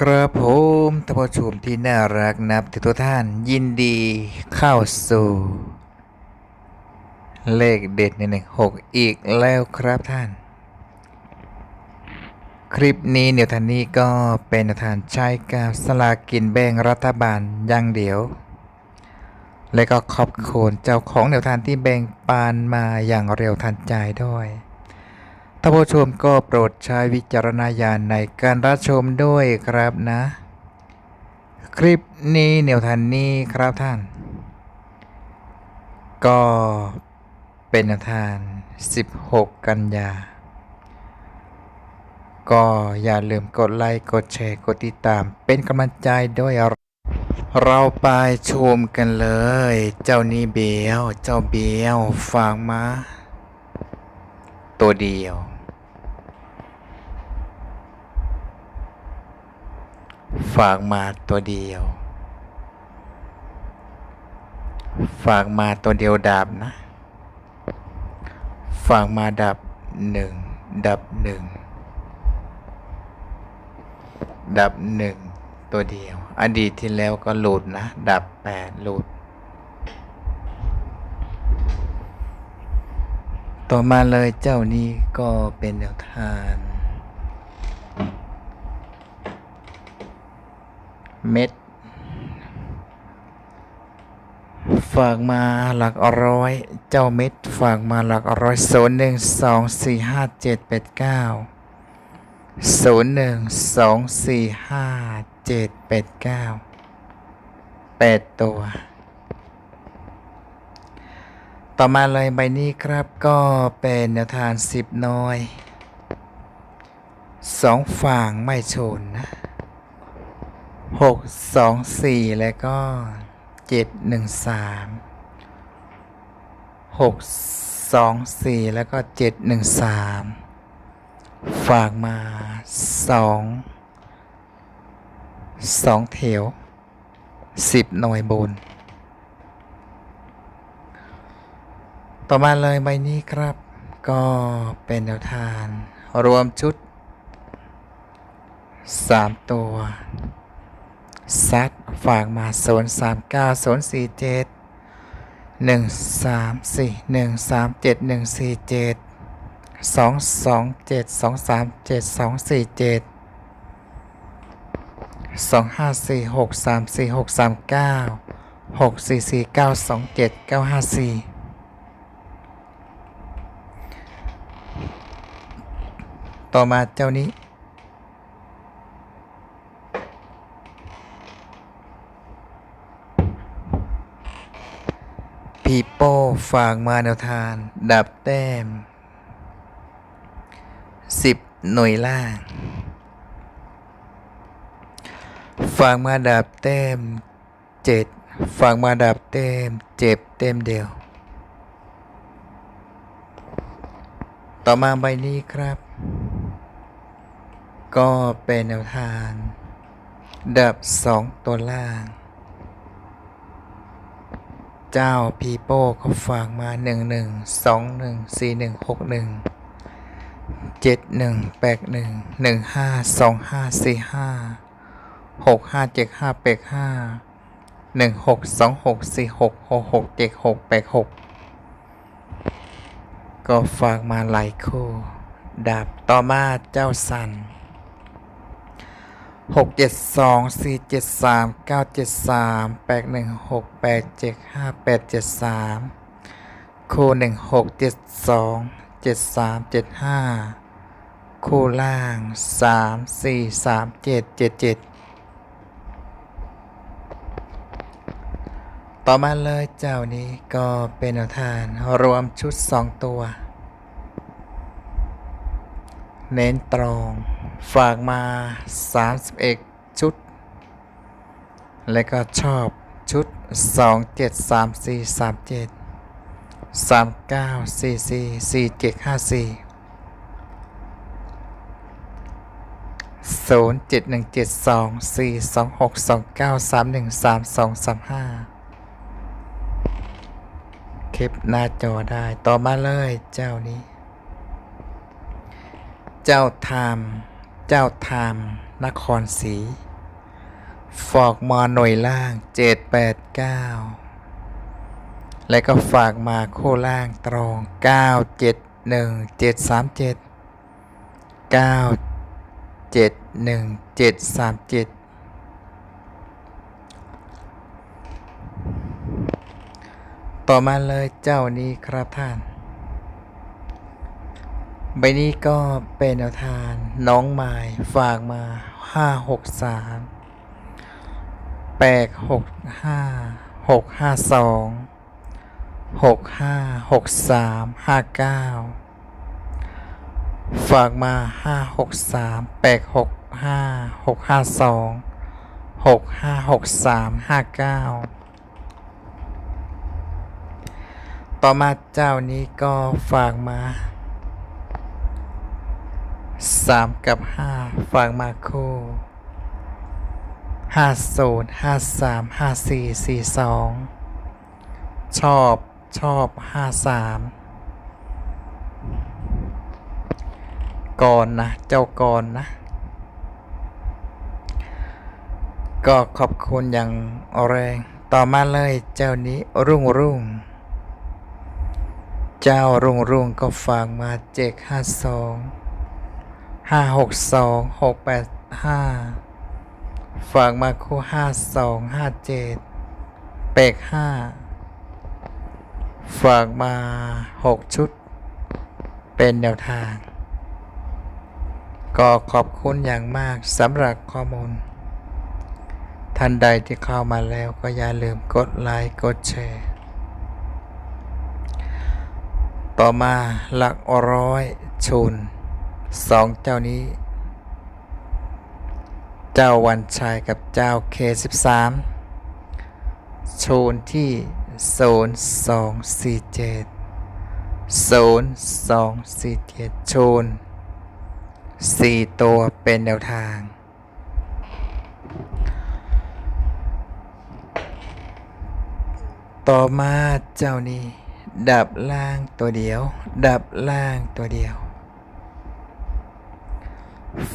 กระผมท่านผู้ชมที่น่ารักนับถือทุกท่านยินดีเข้าสู่ เลขเด็ดในหนึ่งหกอีกแล้วครับท่าน คลิปนี้เนียวทันนี้ก็เป็นแนวทานใช้กับสลากินแบ่งรัฐบาลอย่างเดียว และก็ขอบคุณเจ้าของแนวทานที่แบ่งปานมาอย่างเร็วทันใจด้วย ท่านผู้ชมก็โปรดใช้วิจารณญาณในการรับชมด้วยครับนะ คลิปนี้แนวทางนี้ครับท่าน ก็เป็นแนวทาง 16 กันยา ก็อย่าลืมกดไลค์กดแชร์กดติดตาม เป็นกำลังใจด้วย เราไปชมกันเลย เจ้านี้เบียวเจ้าเบียวฝากมาตัวเดียว ฝากมาตัวเดียว ฝากมาตัวเดียวดับนะ ฝากมาดับหนึ่งดับหนึ่งดับหนึ่งตัวเดียว อดีตที่แล้วก็หลุดนะ ดับแปดหลุด ต่อมาเลยเจ้านี้ก็เป็นแนวทาง เม็ด ฝากมาหลักร้อย เจ้าเม็ด ฝากมาหลักร้อยศูนย์หนึ่งสองสี่ห้าเจ็ดแปดเก้าศูนย์หนึ่งสองสี่ห้าเจ็ดแปดเก้าแปดตัว ต่อมาเลยใบนี้ครับก็เป็นแนวทางสิบน้อยสองฝั่งไม่ชนนะ หกสองสี่แล้วก็เจ็ดหนึ่งสามหกสองสี่แล้วก็เจ็ดหนึ่งสามฝากมาสองสองแถวสิบหน่วยบน ต่อมาเลยใบนี้ครับ ก็เป็นแนวทางรวมชุด3ตัว ซัดฝากมา 0 3 9 0 4 7 1 3 4 1 3 7 1 4 7 2 2 7 2 3 7 2 4 7 2 5 4 6 3 4 6 3 9 6 4 4 9 2 7 9 5 4 ต่อมาเจ้านี้ พีโป้ฝากมาแนวทาน ดับแต้มสิบหน่วยล่าง ฝากมาดับแต้มเจ็ดฝากมาดับแต้ม เจ็บเต็มเดียว ต่อมาใบนี้ครับ ก็เป็นแนวทาง ดับสองตัวล่าง เจ้าพีโป้เขาฝากมาหนึ่งหนึ่งสองหนึ่งสี่หนึ่งหกหนึ่งเจ็ดหนึ่งแปดหนึ่งหนึ่งห้าสองห้าสี่ห้าหกห้าเจ็ดห้าแปดห้าหนึ่งหกสองหกสี่หกหกหกเจ็ดหกแปดหกก็ฝากมาหลายคู่ดับต่อมาเจ้าสัน หกเจ็ดสองสี่เจ็ดสามเก้าเจ็ดสามแปดหนึ่งหกแปดเจ็ดห้าแปดเจ็ดสามคู่หนึ่งหกเจ็ดสองเจ็ดสามเจ็ดห้าคู่ล่างสามสี่สามเจ็ดเจ็ดเจ็ดต่อมาเลยเจ้านี้ก็เป็นแนวทางรวมชุดสองตัว เน้นตรง ฝากมา 31 ชุด และก็ชอบชุด 2 7 3 4 3 7 3 9 4 4 4 7 5 4 0 7 1 7 2 4 2 6 2 9 3 1 3 2 3 5 คลิปหน้าจอได้ ต่อมาเลยเจ้านี้ เจ้าไทม์ เจ้าไทม์นครศรีฝากมาหน่วยล่างเจ็ดแปดเก้าและก็ฝากมาโค่ล่างตรงเก้าเจ็ดหนึ่งเจ็ดสามเจ็ดเก้าเจ็ดหนึ่งเจ็ดสามเจ็ดต่อมาเลยเจ้านี้ครับท่าน ใบนี้ก็เป็นแนวทานน้องไม้ฝากมาห้าหกสามแปดหกห้าหกห้าสองหกห้าหกสามห้าเก้าฝากมาห้าหกสามแปดหกห้าหกห้าสองหกห้าหกสามห้าเก้าต่อมาเจ้านี้ก็ฝากมา สามกับห้าฝากมาคู่ห้าศูนย์ห้าสามห้าสี่สี่สองชอบชอบห้าสามก่อนนะ เจ้าก่อนนะ ก็ขอบคุณอย่างแรง ต่อมาเลยเจ้านี้รุ่งรุ่ง เจ้ารุ่งรุ่งก็ฝากมาเจ็ดห้าสอง ห้าหกสองหกแปดห้าฝากมาคู่ห้าสองห้าเจ็ดเปกห้าฝากมาหกชุด เป็นแนวทาง ก็ขอบคุณอย่างมากสำหรับข้อมูล ท่านใดที่เข้ามาแล้วก็อย่าลืมกดไลค์กดแชร์ ต่อมาหลักร้อยชุน สองเจ้านี้ เจ้าวันชัยกับเจ้าเคสิบสามชูนที่ศูนสองสี่เจ็ดศูนสองสี่เจ็ดชูนสี่ตัวเป็นแนวทาง ต่อมาเจ้านี้ ดับล่างตัวเดียว ดับล่างตัวเดียว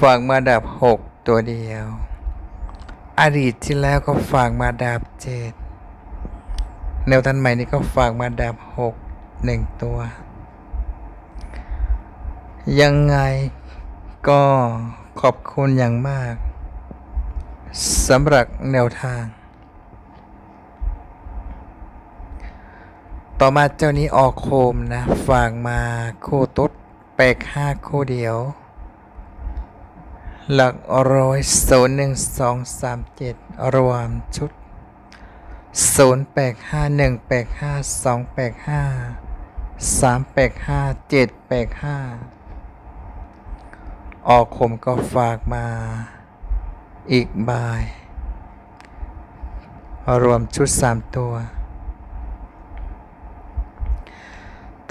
ฝากมาดับหกตัวเดียว อดีตที่แล้วก็ฝากมาดับเจ็ดแนวทันใหม่นี้ก็ฝากมาดับหกหนึ่งตัว ยังไงก็ขอบคุณอย่างมากสำหรับแนวทาง ต่อมาเจ้านี้ออกโคมนะ ฝากมาคู่ตุ๊ดแปกห้าคู่เดียว หลักร้อยศูนย์หนึ่งสองสามเจ็ดรวมชุดศูนย์แปดห้าหนึ่งแปดห้าสองแปดห้าสามแปดห้าเจ็ดแปดห้าออกคมก็ฝากมาอีกบาย รวมชุดสามตัว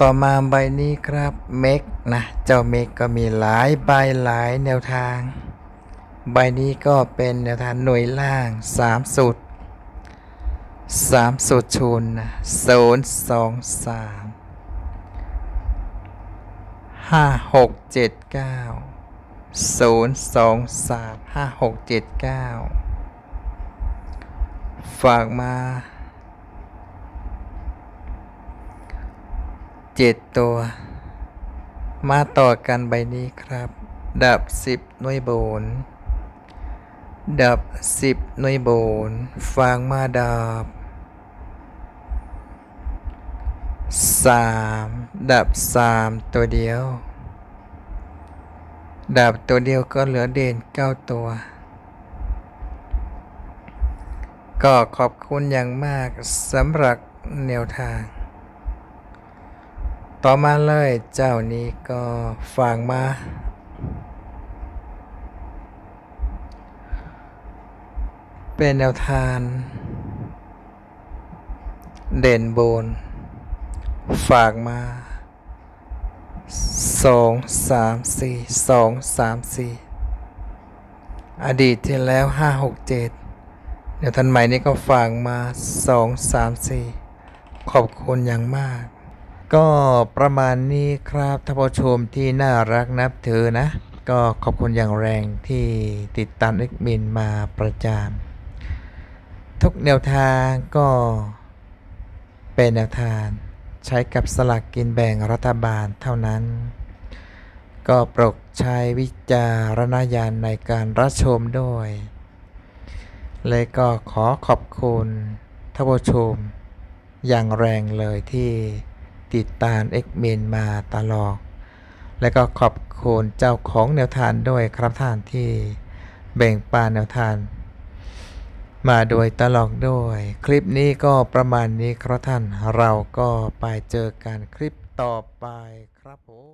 ต่อมาใบนี้ครับเมกนะ เจ้าเมกก็มีหลายใบหลายแนวทาง ใบนี้ก็เป็นแนวทางหน่วยล่างสามสุดสามสุดชูนนะศูนย์สองสามห้าหกเจ็ดเก้าศูนย์สองสามห้าหกเจ็ดเก้าฝากมาเจ็ดตัว มาต่อกันใบนี้ครับ ดับสิบหน่วยโบน ดับสิบหน่วยโบนฟางมาดับสามดับสามตัวเดียว ดับตัวเดียวก็เหลือเด่นเก้าตัว ก็ขอบคุณอย่างมากสำหรับแนวทาง ต่อมาเลยเจ้านี้ก็ฝากมา เป็นแนวทางเด่นโบน ฝากมาสองสามสี่สองสามสี่อดีตที่แล้วห้าหกเจ็ดเดี๋ยวทันใหม่นี้ก็ฝากมาสองสามสี่ขอบคุณอย่างมาก ก็ประมาณนี้ครับท่านผู้ชมที่น่ารักนับถือนะ ก็ขอบคุณอย่างแรงที่ติดตามเอ็กมินมาประจาน ทุกแนวทางก็เป็นแนวทางใช้กับสลากกินแบ่งรัฐบาลเท่านั้น ก็โปรดใช้วิจารณญาณในการรับชมด้วย เลยก็ขอขอบคุณท่านผู้ชม อย่างแรงเลยที่ติดตามเอ็กเมนมาตลอด และก็ขอบคุณเจ้าของแนวทานด้วยครับท่านที่แบ่งปันแนวทาน มาโดยตลอดด้วย คลิปนี้ก็ประมาณนี้ครับท่านเราก็ไปเจอกันคลิปต่อไปครับผม